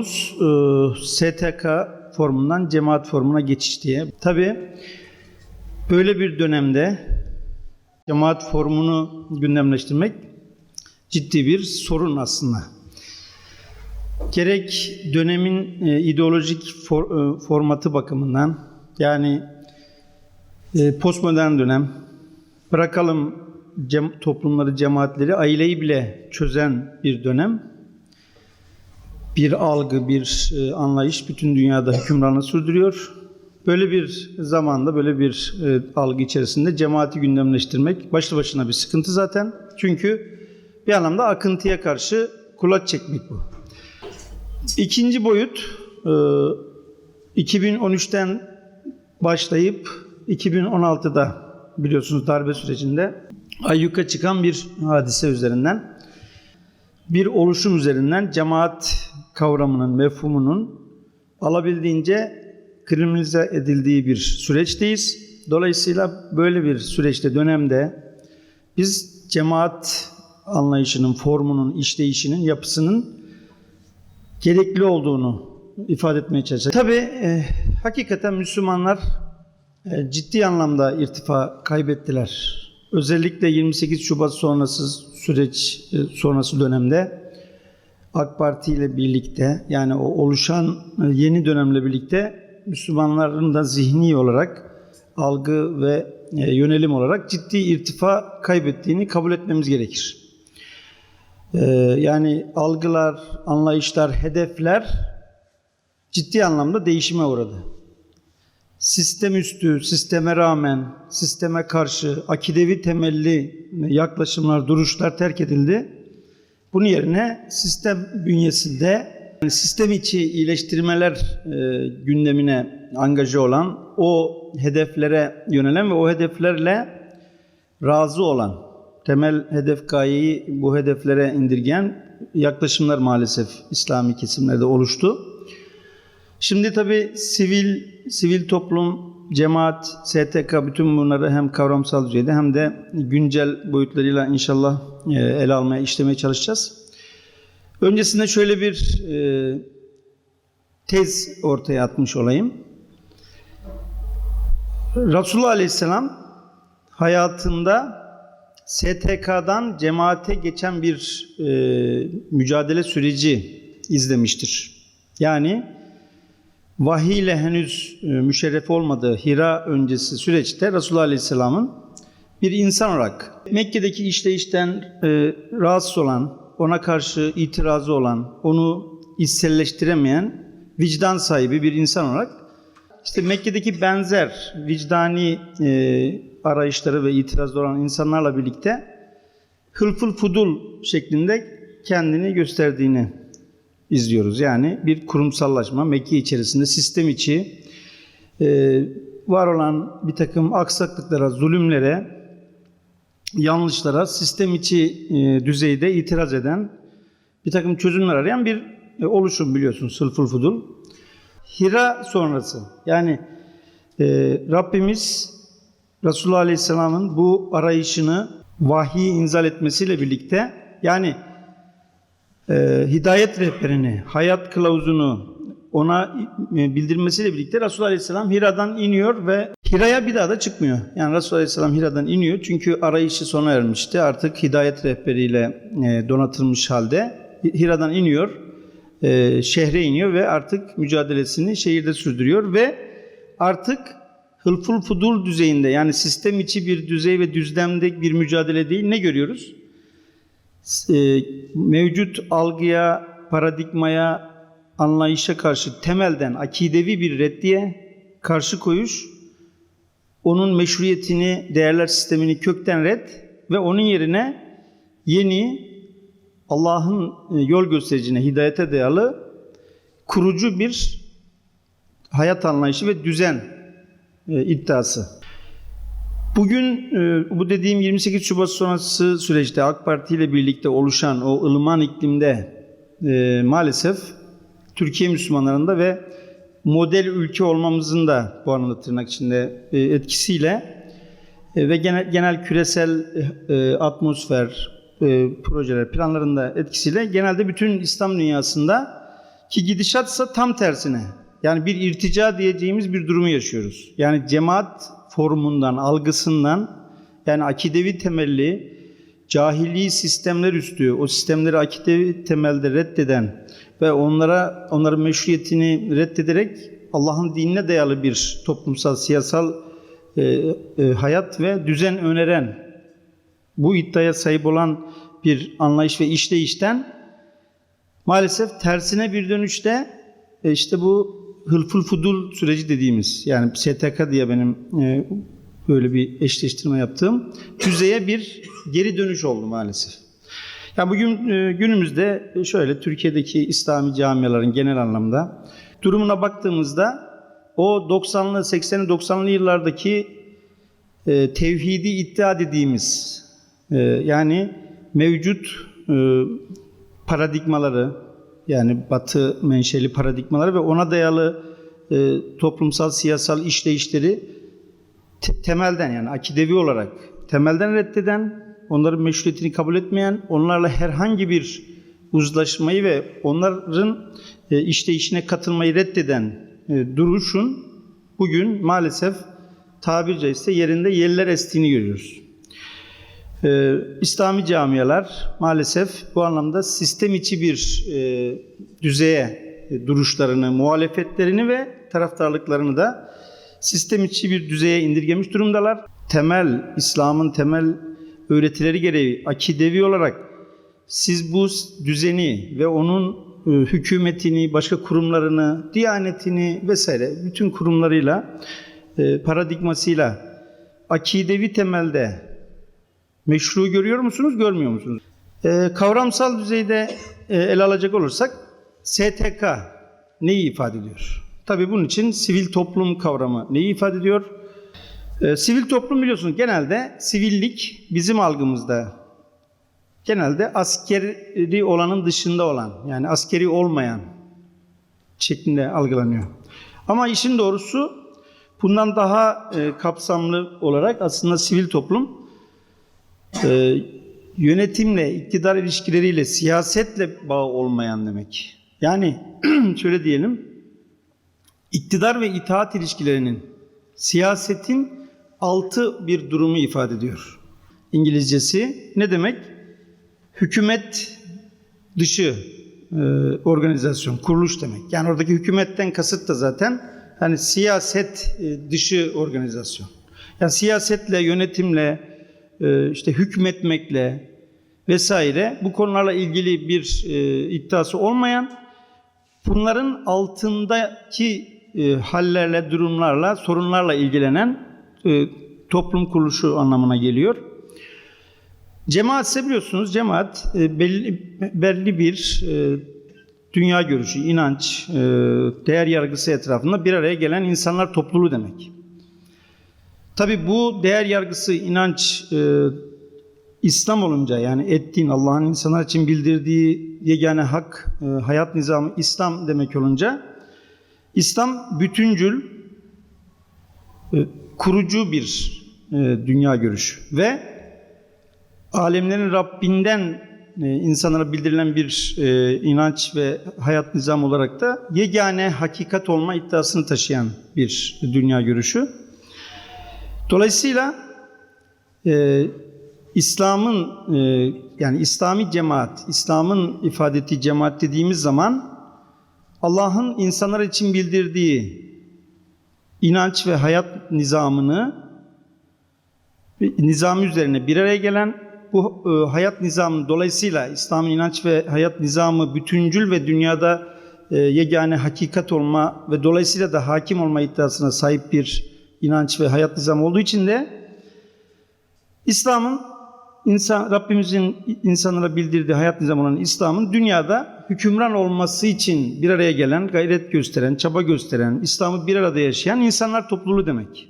Konumuz e, STK formundan cemaat formuna geçiş diye. Tabii böyle bir dönemde cemaat formunu gündemleştirmek ciddi bir sorun aslında. Gerek dönemin e, ideolojik for- e, formatı bakımından yani e, postmodern dönem bırakalım cem- toplumları, cemaatleri, aileyi bile çözen bir dönem bir algı, bir e, anlayış bütün dünyada hükümranlığı sürdürüyor. Böyle bir zamanda, böyle bir e, algı içerisinde cemaati gündemleştirmek başlı başına bir sıkıntı zaten. Çünkü bir anlamda akıntıya karşı kulaç çekmek bu. İkinci boyut, e, 2013'ten başlayıp 2016'da biliyorsunuz darbe sürecinde ayyuka çıkan bir hadise üzerinden bir oluşum üzerinden cemaat kavramının, mefhumunun alabildiğince kriminalize edildiği bir süreçteyiz. Dolayısıyla böyle bir süreçte, dönemde biz cemaat anlayışının, formunun, işleyişinin, yapısının gerekli olduğunu ifade etmeye çalışacağız. Tabii e, hakikaten Müslümanlar e, ciddi anlamda irtifa kaybettiler. Özellikle 28 Şubat sonrası süreç e, sonrası dönemde AK Parti ile birlikte yani o oluşan e, yeni dönemle birlikte Müslümanların da zihni olarak algı ve e, yönelim olarak ciddi irtifa kaybettiğini kabul etmemiz gerekir. E, yani algılar, anlayışlar, hedefler ciddi anlamda değişime uğradı. Sistem üstü, sisteme rağmen, sisteme karşı akidevi temelli yaklaşımlar, duruşlar terk edildi. Bunun yerine sistem bünyesinde yani sistem içi iyileştirmeler e, gündemine angaje olan, o hedeflere yönelen ve o hedeflerle razı olan, temel hedef gayeyi bu hedeflere indirgeyen yaklaşımlar maalesef İslami kesimlerde oluştu. Şimdi tabii sivil, sivil toplum, cemaat, STK bütün bunları hem kavramsal düzeyde hem de güncel boyutlarıyla inşallah e, ele almaya, işlemeye çalışacağız. Öncesinde şöyle bir e, tez ortaya atmış olayım. Resulullah Aleyhisselam hayatında STK'dan cemaate geçen bir e, mücadele süreci izlemiştir. Yani vahiy ile henüz e, müşerref olmadığı Hira öncesi süreçte Resulullah Aleyhisselam'ın bir insan olarak Mekke'deki işleyişten e, rahatsız olan, ona karşı itirazı olan, onu içselleştiremeyen vicdan sahibi bir insan olarak işte Mekke'deki benzer vicdani e, arayışları ve itirazları olan insanlarla birlikte hılful fudul şeklinde kendini gösterdiğini izliyoruz. Yani bir kurumsallaşma Mekke içerisinde sistem içi e, var olan bir takım aksaklıklara, zulümlere, yanlışlara sistem içi e, düzeyde itiraz eden bir takım çözümler arayan bir e, oluşum biliyorsunuz Sılful Fudul. Hira sonrası yani e, Rabbimiz Resulullah Aleyhisselam'ın bu arayışını vahiy inzal etmesiyle birlikte yani e, hidayet rehberini, hayat kılavuzunu ona e, bildirmesiyle birlikte Resulullah Aleyhisselam Hira'dan iniyor ve Hira'ya bir daha da çıkmıyor. Yani Resulullah Aleyhisselam Hira'dan iniyor çünkü arayışı sona ermişti. Artık hidayet rehberiyle e, donatılmış halde Hira'dan iniyor, şehre iniyor ve artık mücadelesini şehirde sürdürüyor ve artık hılful fudul düzeyinde yani sistem içi bir düzey ve düzlemde bir mücadele değil ne görüyoruz? E, mevcut algıya, paradigmaya, anlayışa karşı temelden akidevi bir reddiye karşı koyuş, onun meşruiyetini, değerler sistemini kökten red ve onun yerine yeni Allah'ın yol göstericine, hidayete dayalı kurucu bir hayat anlayışı ve düzen e, iddiası. Bugün e, bu dediğim 28 Şubat sonrası süreçte AK Parti ile birlikte oluşan o ılıman iklimde e, maalesef Türkiye Müslümanlarında ve model ülke olmamızın da bu anlamda tırnak içinde e, etkisiyle ve genel, genel küresel atmosfer, projeler, planlarında etkisiyle genelde bütün İslam dünyasında Ki gidişatsa tam tersine. Yani bir irtica diyeceğimiz bir durumu yaşıyoruz. Yani cemaat formundan, algısından yani akidevi temelli cahili sistemler üstü, o sistemleri akidevi temelde reddeden ve onlara onların meşruiyetini reddederek Allah'ın dinine dayalı bir toplumsal, siyasal e, e, hayat ve düzen öneren bu iddiaya sahip olan bir anlayış ve işleyişten maalesef tersine bir dönüşte e, işte bu hılful fudul süreci dediğimiz yani STK diye benim e, böyle bir eşleştirme yaptığım düzeye bir geri dönüş oldu maalesef. Ya bugün e, günümüzde şöyle Türkiye'deki İslami camiaların genel anlamda durumuna baktığımızda o 90'lı 80'li 90'lı yıllardaki e, tevhidi iddia dediğimiz e, yani mevcut e, paradigmaları yani batı menşeli paradigmaları ve ona dayalı e, toplumsal siyasal işleyişleri te- temelden yani akidevi olarak temelden reddeden, onların meşruiyetini kabul etmeyen, onlarla herhangi bir uzlaşmayı ve onların e, işleyişine katılmayı reddeden e, duruşun bugün maalesef tabiri caizse yerinde yerler estiğini görüyoruz. Ee, İslami camialar maalesef bu anlamda sistem içi bir e, düzeye e, duruşlarını, muhalefetlerini ve taraftarlıklarını da sistem içi bir düzeye indirgemiş durumdalar. Temel, İslam'ın temel öğretileri gereği akidevi olarak siz bu düzeni ve onun e, hükümetini, başka kurumlarını, diyanetini vesaire bütün kurumlarıyla, e, paradigmasıyla akidevi temelde meşru görüyor musunuz, görmüyor musunuz? Ee, kavramsal düzeyde e, ele alacak olursak STK neyi ifade ediyor? Tabii bunun için sivil toplum kavramı neyi ifade ediyor? Ee, sivil toplum biliyorsunuz genelde sivillik bizim algımızda genelde askeri olanın dışında olan yani askeri olmayan şeklinde algılanıyor. Ama işin doğrusu bundan daha e, kapsamlı olarak aslında sivil toplum e, yönetimle, iktidar ilişkileriyle, siyasetle bağı olmayan demek. Yani şöyle diyelim, iktidar ve itaat ilişkilerinin siyasetin altı bir durumu ifade ediyor. İngilizcesi ne demek? Hükümet dışı e, organizasyon, kuruluş demek. Yani oradaki hükümetten kasıt da zaten hani siyaset e, dışı organizasyon. Yani siyasetle, yönetimle, işte hükmetmekle vesaire bu konularla ilgili bir e, iddiası olmayan bunların altındaki e, hallerle, durumlarla, sorunlarla ilgilenen e, toplum kuruluşu anlamına geliyor. Cemaat ise biliyorsunuz cemaat e, belli, belli bir e, dünya görüşü, inanç, e, değer yargısı etrafında bir araya gelen insanlar topluluğu demek. Tabi bu değer yargısı, inanç, e, İslam olunca yani ettiğin Allah'ın insanlar için bildirdiği yegane hak, e, hayat nizamı İslam demek olunca İslam bütüncül, e, kurucu bir e, dünya görüşü ve alemlerin Rabbinden e, insanlara bildirilen bir e, inanç ve hayat nizam olarak da yegane hakikat olma iddiasını taşıyan bir dünya görüşü. Dolayısıyla e, İslam'ın e, yani İslami cemaat, İslam'ın ifade ettiği cemaat dediğimiz zaman Allah'ın insanlar için bildirdiği inanç ve hayat nizamını nizam üzerine bir araya gelen bu e, hayat nizamı dolayısıyla İslam'ın inanç ve hayat nizamı bütüncül ve dünyada e, yegane hakikat olma ve dolayısıyla da hakim olma iddiasına sahip bir inanç ve hayat nizamı olduğu için de İslam'ın insan Rabbimizin insanlara bildirdiği hayat nizamı olan İslam'ın dünyada hükümran olması için bir araya gelen, gayret gösteren, çaba gösteren, İslam'ı bir arada yaşayan insanlar topluluğu demek.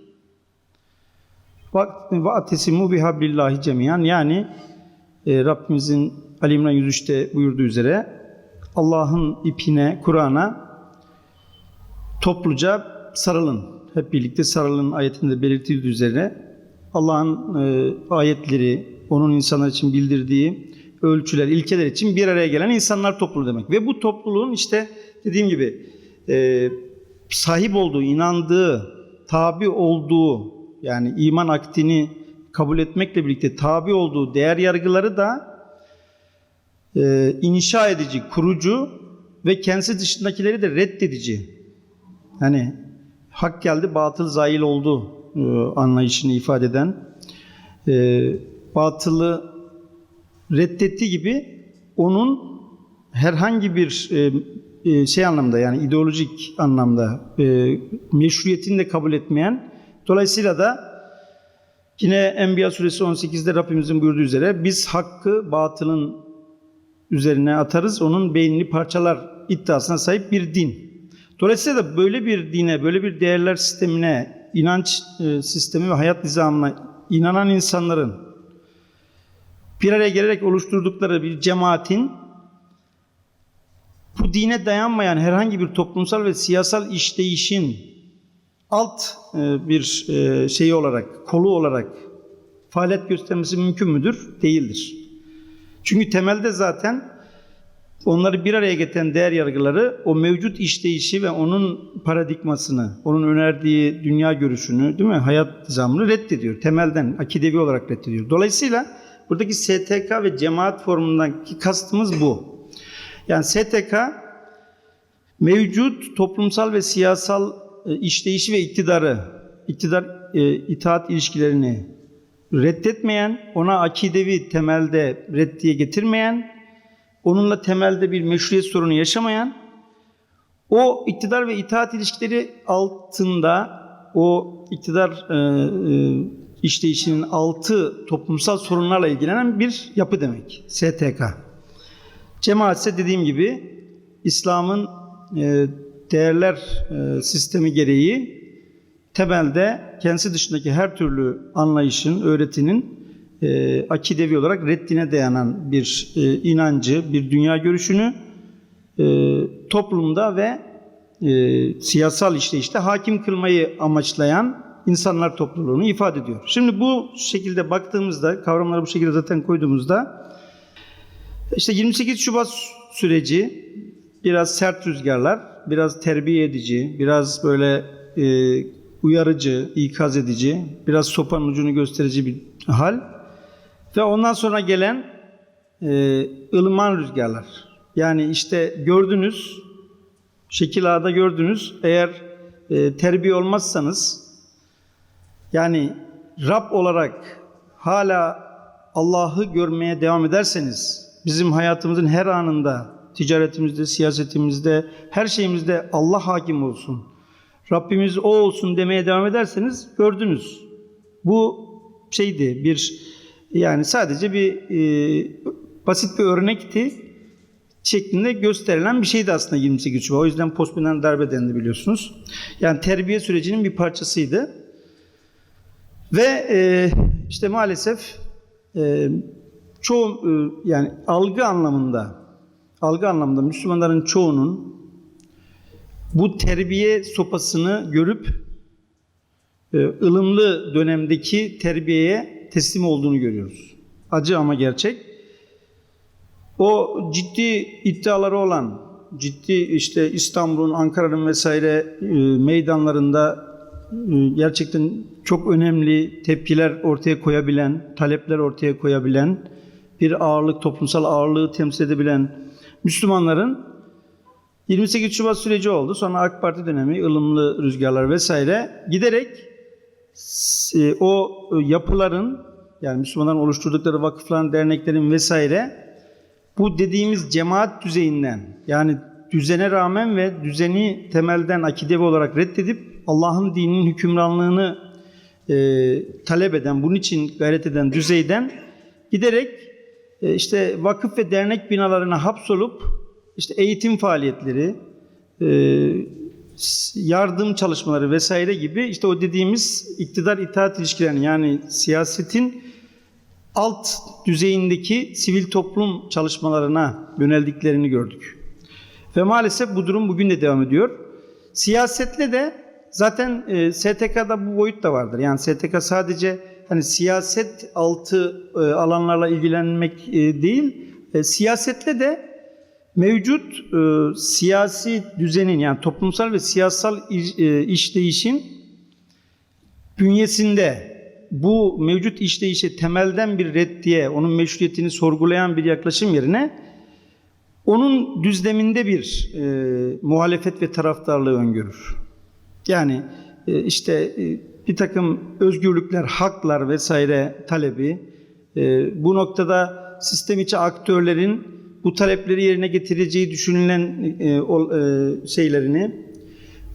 Ve atesimu bihablillahi cemiyan yani e, Rabbimizin Ali İmran 103'te buyurduğu üzere Allah'ın ipine, Kur'an'a topluca sarılın. Hep birlikte sarılın ayetinde belirtildiği üzere Allah'ın e, ayetleri, onun insanlar için bildirdiği ölçüler, ilkeler için bir araya gelen insanlar topluluğu demek. Ve bu topluluğun işte dediğim gibi e, sahip olduğu, inandığı, tabi olduğu yani iman akdini kabul etmekle birlikte tabi olduğu değer yargıları da e, inşa edici, kurucu ve kendisi dışındakileri de reddedici. Hani hak geldi, batıl zail oldu e, anlayışını ifade eden, e, batılı reddettiği gibi onun herhangi bir e, e, şey anlamda yani ideolojik anlamda meşruiyetini de kabul etmeyen, dolayısıyla da yine Enbiya suresi 18'de Rabbimizin buyurduğu üzere biz hakkı batılın üzerine atarız, onun beynini parçalar iddiasına sahip bir din. Dolayısıyla da böyle bir dine, böyle bir değerler sistemine, inanç e, sistemi ve hayat nizamına inanan insanların bir araya gelerek oluşturdukları bir cemaatin bu dine dayanmayan herhangi bir toplumsal ve siyasal işleyişin alt e, bir e, şeyi olarak, kolu olarak faaliyet göstermesi mümkün müdür? Değildir. Çünkü temelde zaten onları bir araya getiren değer yargıları o mevcut işleyişi ve onun paradigmasını, onun önerdiği dünya görüşünü, değil mi? Hayat nizamını reddediyor. Temelden akidevi olarak reddediyor. Dolayısıyla buradaki STK ve cemaat formundaki kastımız bu. Yani STK mevcut toplumsal ve siyasal e, işleyişi ve iktidarı, iktidar e, itaat ilişkilerini reddetmeyen, ona akidevi temelde reddiye getirmeyen, onunla temelde bir meşruiyet sorunu yaşamayan, o iktidar ve itaat ilişkileri altında o iktidar e, e, işleyişinin altı toplumsal sorunlarla ilgilenen bir yapı demek. STK. Cemaat ise dediğim gibi İslam'ın e, değerler e, sistemi gereği temelde kendisi dışındaki her türlü anlayışın, öğretinin e, akidevi olarak reddine dayanan bir e, inancı, bir dünya görüşünü e, toplumda ve e, siyasal işleyişte hakim kılmayı amaçlayan insanlar topluluğunu ifade ediyor. Şimdi bu şekilde baktığımızda, kavramları bu şekilde zaten koyduğumuzda işte 28 Şubat süreci biraz sert rüzgarlar, biraz terbiye edici, biraz böyle e, uyarıcı, ikaz edici, biraz sopanın ucunu gösterici bir hal. Ve ondan sonra gelen e, ılıman rüzgarlar. Yani işte gördünüz, şekil ağda gördünüz, eğer e, terbiye olmazsanız, yani Rab olarak hala Allah'ı görmeye devam ederseniz, bizim hayatımızın her anında, ticaretimizde, siyasetimizde, her şeyimizde Allah hakim olsun. Rabbimiz o olsun demeye devam ederseniz gördünüz. Bu şeydi bir yani sadece bir e, basit bir örnekti şeklinde gösterilen bir şeydi aslında 28 Şubat. O yüzden postmodern darbe dendi biliyorsunuz. Yani terbiye sürecinin bir parçasıydı. Ve e, işte maalesef e, çoğu e, yani algı anlamında algı anlamında Müslümanların çoğunun bu terbiye sopasını görüp e, ılımlı dönemdeki terbiyeye teslim olduğunu görüyoruz. Acı ama gerçek. O ciddi iddiaları olan, ciddi işte İstanbul'un, Ankara'nın vesaire e, meydanlarında e, gerçekten çok önemli tepkiler ortaya koyabilen, talepler ortaya koyabilen, bir ağırlık, toplumsal ağırlığı temsil edebilen Müslümanların 28 Şubat süreci oldu. Sonra AK Parti dönemi, ılımlı rüzgarlar vesaire giderek o yapıların yani Müslümanların oluşturdukları vakıfların, derneklerin vesaire bu dediğimiz cemaat düzeyinden yani düzene rağmen ve düzeni temelden akidevi olarak reddedip Allah'ın dininin hükümranlığını e, talep eden, bunun için gayret eden düzeyden giderek e, işte vakıf ve dernek binalarına hapsolup işte eğitim faaliyetleri, e, yardım çalışmaları vesaire gibi işte o dediğimiz iktidar itaat ilişkilerinin yani siyasetin alt düzeyindeki sivil toplum çalışmalarına yöneldiklerini gördük. Ve maalesef bu durum bugün de devam ediyor. Siyasetle de zaten e, STK'da bu boyut da vardır. Yani STK sadece hani siyaset altı e, alanlarla ilgilenmek e, değil, e, siyasetle de mevcut e, siyasi düzenin yani toplumsal ve siyasal iş- e, işleyişin bünyesinde bu mevcut işleyişe temelden bir reddiye, onun meşruiyetini sorgulayan bir yaklaşım yerine onun düzleminde bir e, muhalefet ve taraftarlığı öngörür. Yani e, işte e, bir takım özgürlükler, haklar vesaire talebi, e, bu noktada sistem içi aktörlerin bu talepleri yerine getireceği düşünülen e, ol- e, şeylerini,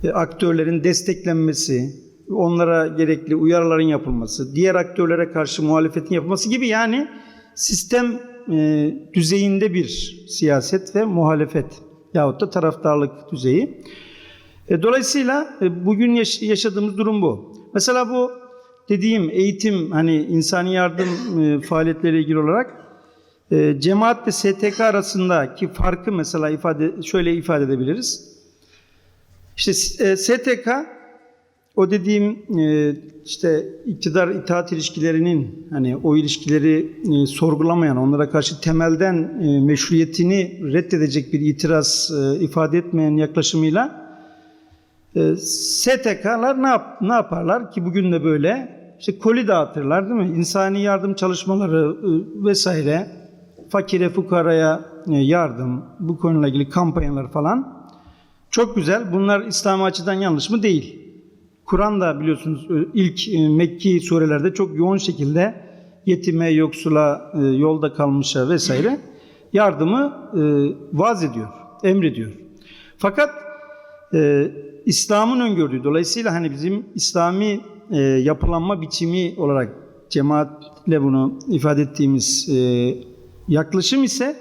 e, aktörlerin desteklenmesi, onlara gerekli uyarıların yapılması, diğer aktörlere karşı muhalefetin yapılması gibi yani sistem e, düzeyinde bir siyaset ve muhalefet yahut da taraftarlık düzeyi. E, Dolayısıyla e, bugün yaş- yaşadığımız durum bu. Mesela bu dediğim eğitim hani insani yardım e, faaliyetleriyle ilgili olarak e, cemaat ve STK arasındaki farkı mesela ifade şöyle ifade edebiliriz. İşte e, STK o dediğim e, işte iktidar itaat ilişkilerinin hani o ilişkileri e, sorgulamayan, onlara karşı temelden meşruiyetini reddedecek bir itiraz ifade etmeyen yaklaşımıyla STK'lar ne, yap, ne yaparlar ki bugün de böyle? İşte koli dağıtırlar değil mi? İnsani yardım çalışmaları vesaire, fakire fukaraya e, yardım, bu konuyla ilgili kampanyalar falan. Çok güzel. Bunlar İslami açıdan yanlış mı? Değil. Kur'an da biliyorsunuz e, ilk e, Mekki surelerde çok yoğun şekilde yetime, yoksula, yolda kalmışa vesaire yardımı vaz ediyor, emrediyor. Fakat İslam'ın öngördüğü dolayısıyla hani bizim İslami yapılanma biçimi olarak cemaatle bunu ifade ettiğimiz yaklaşım ise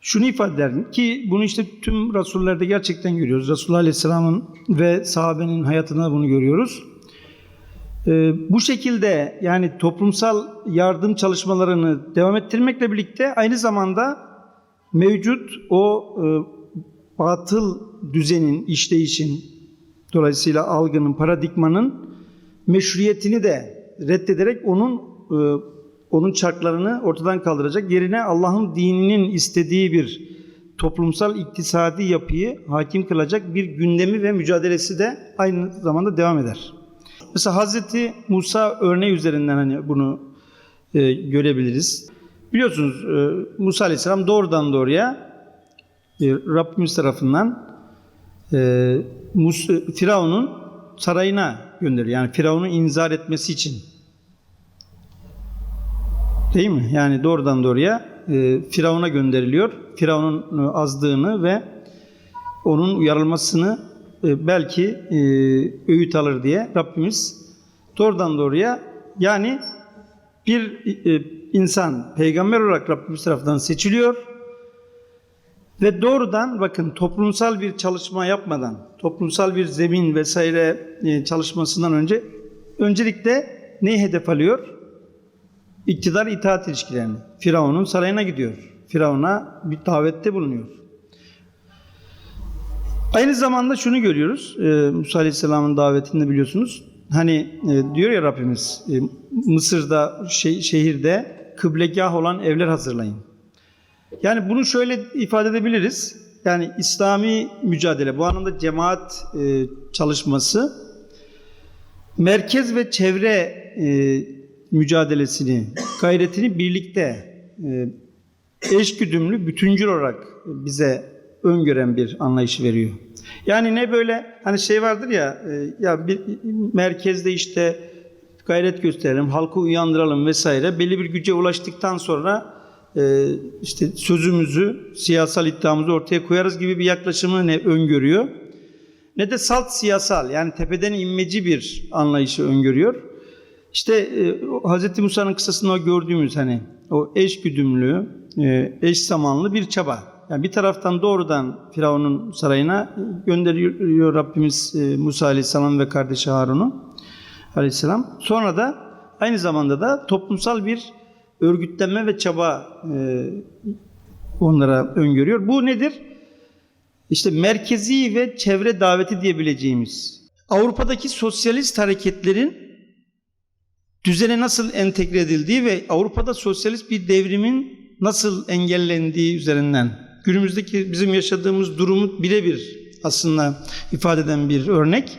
şunu ifade eder ki bunu işte tüm Rasullerde gerçekten görüyoruz. Resulullah Aleyhisselam'ın ve sahabenin hayatında bunu görüyoruz. Ee, bu şekilde yani toplumsal yardım çalışmalarını devam ettirmekle birlikte aynı zamanda mevcut o e, batıl düzenin, işleyişin, dolayısıyla algının, paradigmanın meşruiyetini de reddederek onun e, onun çarklarını ortadan kaldıracak. Yerine Allah'ın dininin istediği bir toplumsal iktisadi yapıyı hakim kılacak bir gündemi ve mücadelesi de aynı zamanda devam eder. Mesela Hazreti Musa örneği üzerinden hani bunu e, görebiliriz. Biliyorsunuz e, Musa Aleyhisselam doğrudan doğruya e, Rabbimiz tarafından e, Mus- Firavun'un sarayına gönderiliyor. Yani Firavun'u inzar etmesi için Değil mi? Yani doğrudan doğruya e, Firavun'a gönderiliyor. Firavun'un e, azdığını ve onun uyarılmasını e, belki e, öğüt alır diye Rabbimiz doğrudan doğruya yani bir e, insan peygamber olarak Rabbimiz tarafından seçiliyor ve doğrudan bakın toplumsal bir çalışma yapmadan, toplumsal bir zemin vesaire çalışmasından önce öncelikle neyi hedef alıyor? İktidar itaat ilişkilerini. Firavun'un sarayına gidiyor. Firavun'a bir davette bulunuyor. Aynı zamanda şunu görüyoruz. E, Musa Aleyhisselam'ın davetinde biliyorsunuz. Hani e, diyor ya Rabbimiz e, Mısır'da şey, şehirde kıblegah olan evler hazırlayın. Yani bunu şöyle ifade edebiliriz. Yani İslami mücadele bu anlamda cemaat e, çalışması merkez ve çevre e, mücadelesini, gayretini birlikte e, eşgüdümlü, bütüncül olarak bize öngören bir anlayış veriyor. Yani ne böyle hani şey vardır ya e, ya bir merkezde işte gayret gösterelim, halkı uyandıralım vesaire belli bir güce ulaştıktan sonra e, işte sözümüzü, siyasal iddiamızı ortaya koyarız gibi bir yaklaşımı ne öngörüyor. Ne de salt siyasal yani tepeden inmeci bir anlayışı öngörüyor. İşte e, Hz. Musa'nın kısasında gördüğümüz hani o eş güdümlü, e, eş zamanlı bir çaba. Yani bir taraftan doğrudan Firavun'un sarayına gönderiyor Rabbimiz e, Musa Aleyhisselam ve kardeşi Harun'u Aleyhisselam. Sonra da aynı zamanda da toplumsal bir örgütlenme ve çaba e, onlara öngörüyor. Bu nedir? İşte merkezi ve çevre daveti diyebileceğimiz. Avrupa'daki sosyalist hareketlerin düzene nasıl entegre edildiği ve Avrupa'da sosyalist bir devrimin nasıl engellendiği üzerinden Günümüzdeki bizim yaşadığımız durumu birebir aslında ifade eden bir örnek.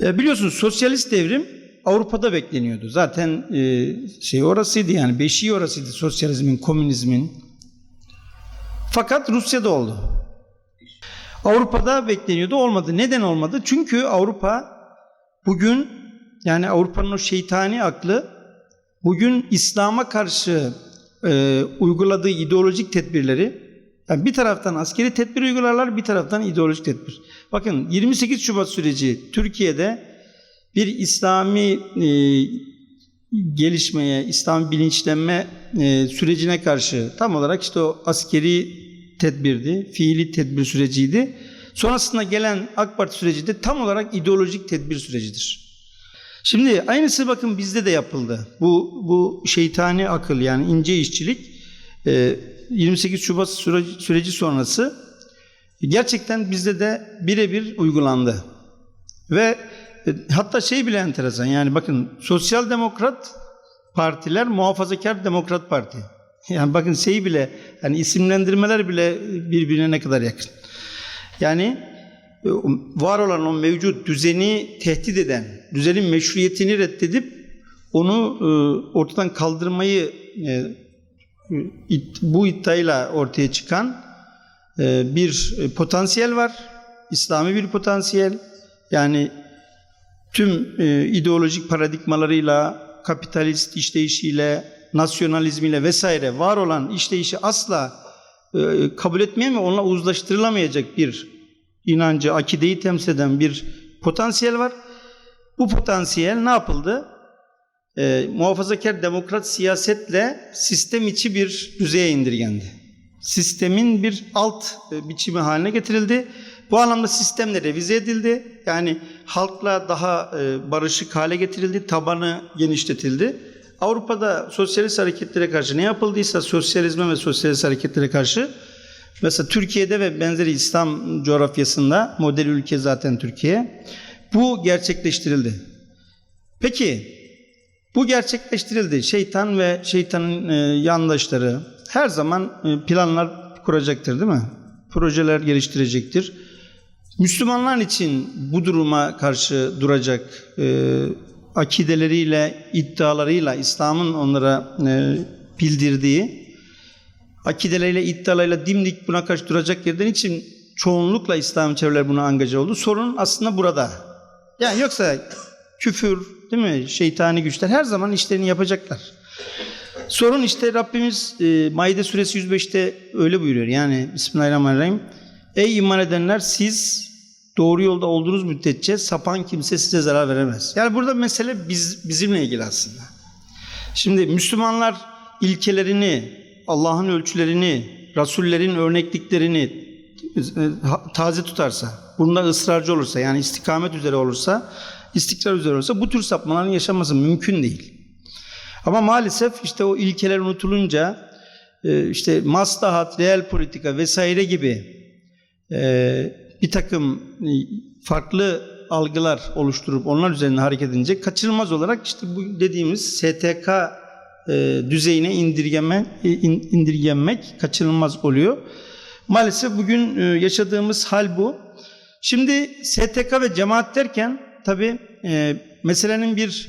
E, biliyorsunuz sosyalist devrim Avrupa'da bekleniyordu. Zaten e, şey orasıydı yani beşiği orasıydı sosyalizmin, komünizmin. Fakat Rusya'da oldu. Avrupa'da bekleniyordu olmadı. Neden olmadı? Çünkü Avrupa bugün yani Avrupa'nın o şeytani aklı bugün İslam'a karşı e, uyguladığı ideolojik tedbirleri yani bir taraftan askeri tedbir uygularlar bir taraftan ideolojik tedbir. Bakın 28 Şubat süreci Türkiye'de bir İslami e, gelişmeye, İslam bilinçlenme e, sürecine karşı tam olarak işte o askeri tedbirdi, fiili tedbir süreciydi. Sonrasında gelen AK Parti süreci de tam olarak ideolojik tedbir sürecidir. Şimdi aynısı bakın bizde de yapıldı. Bu bu şeytani akıl yani ince işçilik e, 28 Şubat süreci, sonrası gerçekten bizde de birebir uygulandı. Ve e, hatta şey bile enteresan yani bakın sosyal demokrat partiler muhafazakar demokrat parti. Yani bakın şey bile yani isimlendirmeler bile birbirine ne kadar yakın. Yani e, var olan o mevcut düzeni tehdit eden, düzenin meşruiyetini reddedip onu e, ortadan kaldırmayı e, bu iddiayla ortaya çıkan e, bir potansiyel var. İslami bir potansiyel. Yani tüm ideolojik paradigmalarıyla, kapitalist işleyişiyle, nasyonalizmiyle vesaire var olan işleyişi asla kabul etmeyen ve onunla uzlaştırılamayacak bir inancı, akideyi temsil eden bir potansiyel var. Bu potansiyel ne yapıldı? E, muhafazakar demokrat siyasetle sistem içi bir düzeye indirgendi. Sistemin bir alt e, biçimi haline getirildi. Bu anlamda sistem de revize edildi. Yani halkla daha e, barışık hale getirildi, tabanı genişletildi. Avrupa'da sosyalist hareketlere karşı ne yapıldıysa sosyalizme ve sosyalist hareketlere karşı mesela Türkiye'de ve benzeri İslam coğrafyasında model ülke zaten Türkiye. Bu gerçekleştirildi. Peki bu gerçekleştirildi. Şeytan ve şeytanın e, yandaşları her zaman e, planlar kuracaktır değil mi? Projeler geliştirecektir. Müslümanlar için bu duruma karşı duracak e, akideleriyle, iddialarıyla, İslam'ın onlara e, bildirdiği akideleriyle, iddialarıyla dimdik buna karşı duracak yerden için çoğunlukla İslam çevreler buna angaja oldu. Sorun aslında burada. Yani yoksa küfür, değil mi? Şeytani güçler her zaman işlerini yapacaklar. Sorun işte Rabbimiz e, Maide suresi 105'te öyle buyuruyor. Yani Bismillahirrahmanirrahim. Ey iman edenler siz doğru yolda olduğunuz müddetçe sapan kimse size zarar veremez. Yani burada mesele biz bizimle ilgili aslında. Şimdi Müslümanlar ilkelerini, Allah'ın ölçülerini, Rasullerin örnekliklerini e, taze tutarsa, bunda ısrarcı olursa yani istikamet üzere olursa, istikrar üzere olursa bu tür sapmaların yaşaması mümkün değil. Ama maalesef işte o ilkeler unutulunca e, işte maslahat, real politika vesaire gibi e, bir takım farklı algılar oluşturup onlar üzerine hareket edince kaçınılmaz olarak işte bu dediğimiz STK düzeyine indirgeme, indirgenmek kaçınılmaz oluyor. Maalesef bugün yaşadığımız hal bu. Şimdi STK ve cemaat derken tabi meselenin bir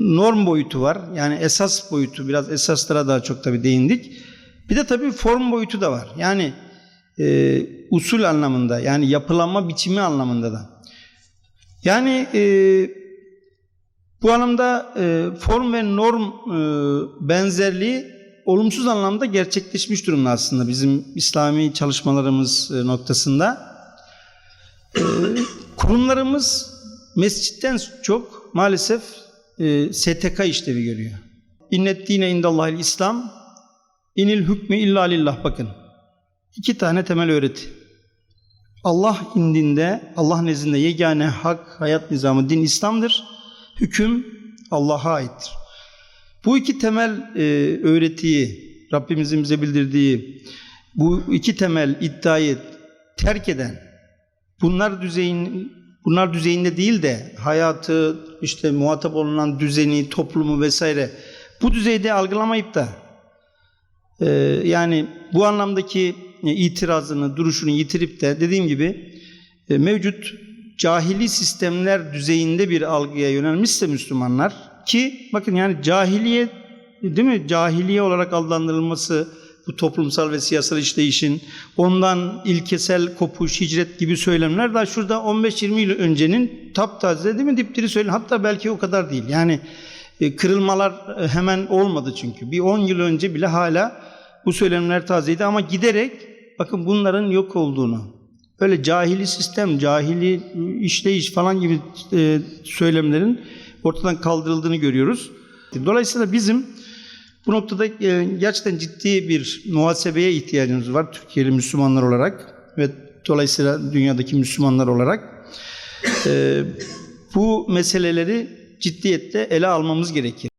norm boyutu var. Yani esas boyutu biraz esaslara daha çok tabi değindik. Bir de tabi form boyutu da var. Yani e, usul anlamında yani yapılanma biçimi anlamında da. Yani e, bu anlamda e, form ve norm e, benzerliği olumsuz anlamda gerçekleşmiş durumda aslında bizim İslami çalışmalarımız e, noktasında. E, kurumlarımız mescitten çok maalesef e, STK işlevi görüyor. İnnet dine indallahil İslam inil hükmü illa lillah bakın. İki tane temel öğreti. Allah indinde, Allah nezdinde yegane hak, hayat nizamı din İslam'dır. Hüküm Allah'a aittir. Bu iki temel e, öğretiyi, Rabbimizin bize bildirdiği bu iki temel iddiayı terk eden, bunlar düzeyin bunlar düzeyinde değil de hayatı, işte muhatap olunan düzeni, toplumu vesaire bu düzeyde algılamayıp da Ee, yani bu anlamdaki e, itirazını, duruşunu yitirip de dediğim gibi e, mevcut cahili sistemler düzeyinde bir algıya yönelmişse Müslümanlar ki bakın yani cahiliye değil mi? Cahiliye olarak adlandırılması bu toplumsal ve siyasal işleyişin ondan ilkesel kopuş, hicret gibi söylemler daha şurada 15-20 yıl öncenin taptaze değil mi dipdiri söylen hatta belki o kadar değil. Yani e, kırılmalar e, hemen olmadı çünkü. Bir 10 yıl önce bile hala bu söylemler tazeydi ama giderek bakın bunların yok olduğunu, öyle cahili sistem, cahili işleyiş falan gibi e, söylemlerin ortadan kaldırıldığını görüyoruz. Dolayısıyla bizim bu noktada e, gerçekten ciddi bir muhasebeye ihtiyacımız var Türkiye'li Müslümanlar olarak ve dolayısıyla dünyadaki Müslümanlar olarak. E, bu meseleleri ciddiyetle ele almamız gerekir.